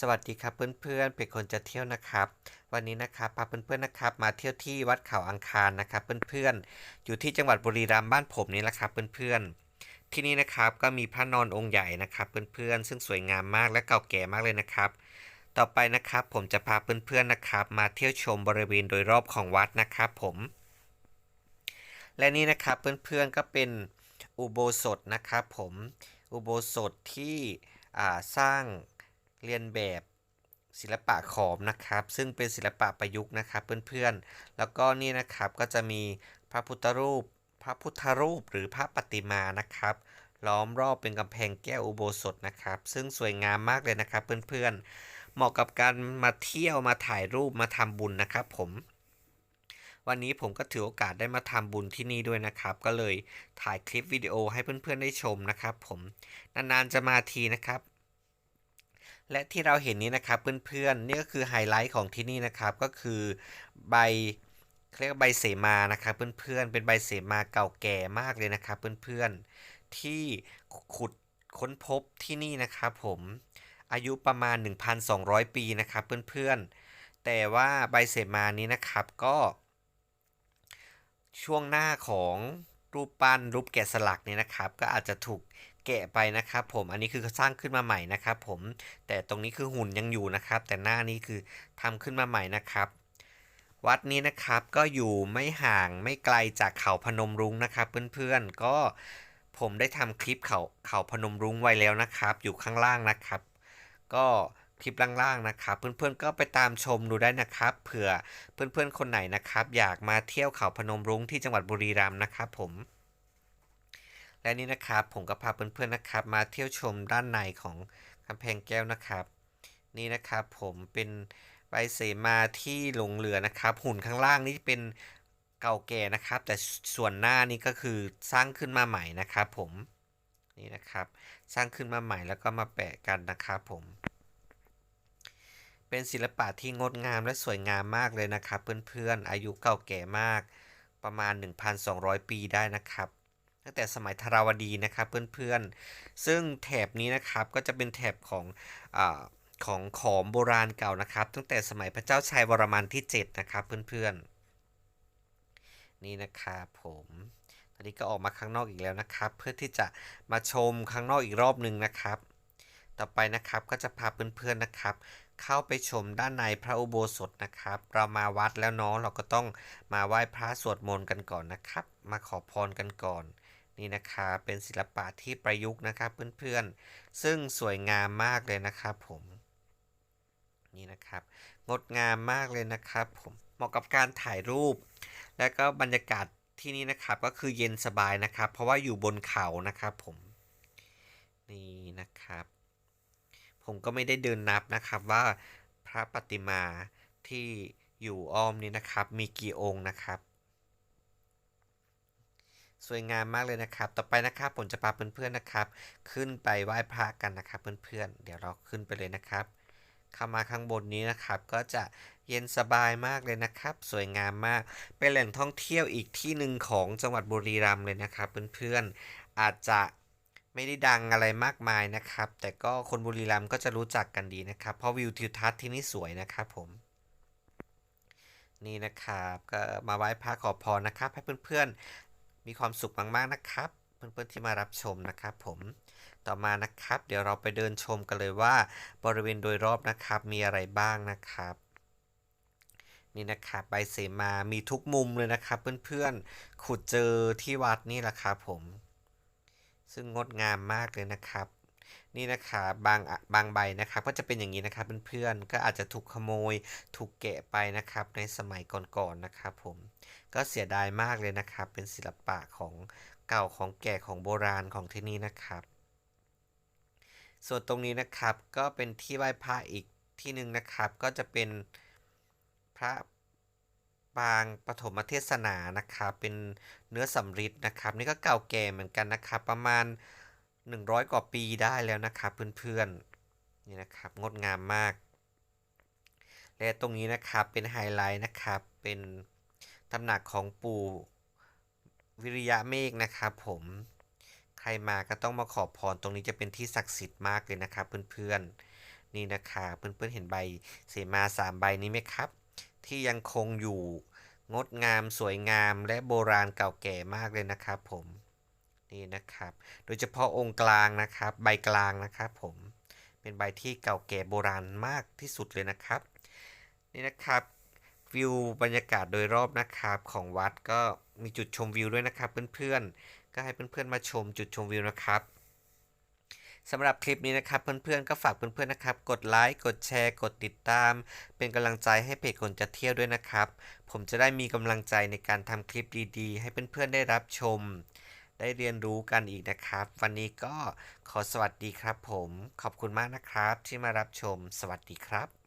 สวัสดีครับเพื่อนๆ เป็นคนจะเที่ยวนะครับ วันนี้นะครับพาเพื่อนๆนะครับ มาเที่ยวที่วัดเขาอังคารนะครับ เพื่อนๆ อยู่ที่จังหวัดบุรีรัมย์บ้านผมนี่แหละครับเพื่อนๆ ที่นี่นะครับก็มีพระนอนองค์ใหญ่นะครับเพื่อนๆ ซึ่งสวยงามมากและเก่าแก่มากเลยนะครับ ต่อไปนะครับผมจะพาเพื่อนๆนะครับ มาเที่ยวชมบริเวณโดยรอบของวัดนะครับผม และนี่นะครับเพื่อนๆก็เป็นอุโบสถนะครับผมอุโบสถที่สร้าง เรียนแบบศิลปะขอมนะครับ ซึ่งเป็นศิลปะประยุกต์นะครับเพื่อนๆ แล้วก็นี่นะครับก็จะมีพระพุทธรูป พระพุทธรูปหรือพระปฏิมานะครับล้อมรอบเป็นกำแพงแก้วอุโบสถนะครับ ซึ่งสวยงามมากเลยนะครับเพื่อนๆ เหมาะกับการมาเที่ยวมาถ่ายรูปมาทำบุญนะครับผม วันนี้ผมก็ถือโอกาสได้มาทำบุญที่นี่ด้วยนะครับ ก็เลยถ่ายคลิปวิดีโอให้เพื่อนๆได้ชมนะครับผม นานๆจะมาทีนะครับ และที่เราเห็นนี้นะครับเพื่อนๆนี่ก็คือไฮไลท์ของที่นี่นะครับก็คือใบเรียกใบเสมานะครับเพื่อนๆเป็นใบเสมาเก่าแก่มากเลยนะครับเพื่อนๆที่ขุดค้นพบที่นี่นะครับผมอายุประมาณ 1,200 ปีนะครับเพื่อนๆ แต่ว่าใบเสมานี้นะครับก็ ช่วงหน้าของรูปปั้นรูปแกะสลักเนี่ยนะครับ ก็อาจจะถูก แกะไปนะครับผมอันนี้คือสร้างขึ้นมาใหม่นะครับผมแต่ตรงนี้คือหุ่นยังอยู่นะครับ แต่หน้านี้คือทำขึ้นมาใหม่นะครับวัดนี้นะครับก็อยู่ไม่ห่างไม่ไกลจากเขาพนมรุ้งนะครับเพื่อนๆก็ผมได้ทำคลิปเขาเขาพนมรุ้งไว้แล้วนะครับ อยู่ข้างล่างนะครับ ก็คลิปล่างๆนะครับ เพื่อนๆก็ไปตามชมดูได้นะครับ เผื่อเพื่อนๆคนไหนนะครับ อยากมาเที่ยวเขาพนมรุ้งที่จังหวัดบุรีรัมย์นะครับผม และนี่นะครับผมก็พาเพื่อนๆนะครับ มาเที่ยวชมด้านในของกำแพงแก้วนะครับ นี่นะครับผมเป็นใบเสมาที่หลงเหลือนะครับ หุ่นข้างล่างนี่เป็นเก่าแก่นะครับ แต่ส่วนหน้านี่ก็คือสร้างขึ้นมาใหม่นะครับผมนี่นะครับสร้างขึ้นมาใหม่แล้วก็มาแปะกันนะครับผม เป็นศิลปะที่งดงามและสวยงามมากเลยนะครับ เพื่อนๆอายุเก่าแก่มากประมาณ 1,200 ปีได้นะครับ ตั้งแต่สมัยธราวดีนะครับเพื่อนๆ ซึ่งแถบนี้นะครับก็จะเป็นแถบของอของขอมโบราณเก่านะครับ ตั้งแต่สมัยพระเจ้าชัยวรมันที่ 7 นะครับเพื่อนๆ นี่นะครับผมตอนนี้ก็ออกมาข้างนอกอีกแล้วนะครับ เพื่อที่จะมาชมข้างนอกอีกรอบหนึ่งนะครับ ต่อไปนะครับก็จะพาเพื่อนๆนะครับเข้าไปชมด้านในพระอุโบสถนะครับ เรามาวัดแล้วเนาะเราก็ต้องมาไหว้พระสวดมนต์กันก่อนนะครับ มาขอพรกันก่อน นี่นะครับเป็นศิลปะที่ประยุกต์นะครับเพื่อนๆ ซึ่งสวยงามมากเลยนะครับผม นี่นะครับ งดงามมากเลยนะครับผม เหมาะกับการถ่ายรูป และก็บรรยากาศที่นี่นะครับก็คือเย็นสบายนะครับ เพราะว่าอยู่บนเขานะครับผม นี่นะครับ ผมก็ไม่ได้เดินนับนะครับว่าพระปฏิมาที่อยู่อ้อมนี้นะครับ มีกี่องค์นะครับ สวยงามมากเลยนะครับ ต่อไปนะครับผมจะพาเพื่อนๆนะครับ ขึ้นไปไหว้พระกันนะครับเพื่อนๆ เดี๋ยวเราขึ้นไปเลยนะครับ เข้ามาข้างบนนี้นะครับ ก็จะเย็นสบายมากเลยนะครับ สวยงามมาก เป็นแหล่งท่องเที่ยวอีกที่หนึ่งของจังหวัดบุรีรัมย์เลยนะครับเพื่อนๆ อาจจะไม่ได้ดังอะไรมากมายนะครับ แต่ก็คนบุรีรัมย์ก็จะรู้จักกันดีนะครับ เพราะวิวทิวทัศน์ที่นี่สวยนะครับผมนี่นะครับก็มาไหว้พระขอพรนะครับ ให้เพื่อนๆ มีความสุขมากๆนะครับ เพื่อนๆที่มารับชมนะครับผมต่อมานะครับ เดี๋ยวเราไปเดินชมกันเลยว่า บริเวณโดยรอบนะครับมีอะไรบ้างนะครับนี่นะครับใบเสมามีทุกมุมเลยนะครับ เพื่อนๆขุดเจอที่วัดนี่แหละครับผม ซึ่งงดงามมากเลยนะครับ นี่นะครับบางบางใบนะครับก็จะเป็นอย่างนี้นะครับเพื่อนๆก็อาจจะถูกขโมยถูกแกะไปนะครับในสมัยก่อนๆนะครับผมก็เสียดายมากเลยนะครับเป็นศิลปะของเก่าของแก่ของโบราณของที่นี่นะครับ ส่วนตรงนี้นะครับก็เป็นที่ไหว้พระอีกที่หนึ่งนะครับ ก็จะเป็นพระปางปฐมเทศนานะครับเป็นเนื้อสำริดนะครับ นี่ก็เก่าแก่เหมือนกันนะครับ ประมาณ 100 กว่าปีได้แล้วนะครับเพื่อนๆนี่นะครับงดงามมาก และตรงนี้นะครับเป็นไฮไลท์นะครับเป็นตำหนักของปู่วิริยะเมฆนะครับผมใครมาก็ต้องมาขอพรตรงนี้จะเป็นที่ศักดิ์สิทธิ์มากเลยนะครับเพื่อนๆนี่นะคะเพื่อนๆเห็นใบเสมาสามใบนี้ไหมครับ ที่ยังคงอยู่งดงามสวยงามและโบราณเก่าแก่มากเลยนะครับผม นี่นะครับ โดยเฉพาะองค์กลางนะครับ ใบกลางนะครับผมเป็นใบที่เก่าแก่โบราณมากที่สุดเลยนะครับ นี่นะครับวิวบรรยากาศโดยรอบนะครับของวัดก็มีจุดชมวิวด้วยนะครับเพื่อนๆก็ให้เพื่อนๆมาชมจุดชมวิวนะครับสำหรับคลิปนี้นะครับเพื่อนๆก็ฝากเพื่อนๆนะครับ กดไลค์กดแชร์ กดติดตาม เป็นกำลังใจให้เพจคนจะเที่ยวด้วยนะครับ ผมจะได้มีกำลังใจในการทำคลิปดีๆ ให้เพื่อนๆได้รับชม ได้เรียนรู้กันอีกนะครับ วันนี้ก็ขอสวัสดีครับผม ขอบคุณมากนะครับที่มารับชม สวัสดีครับ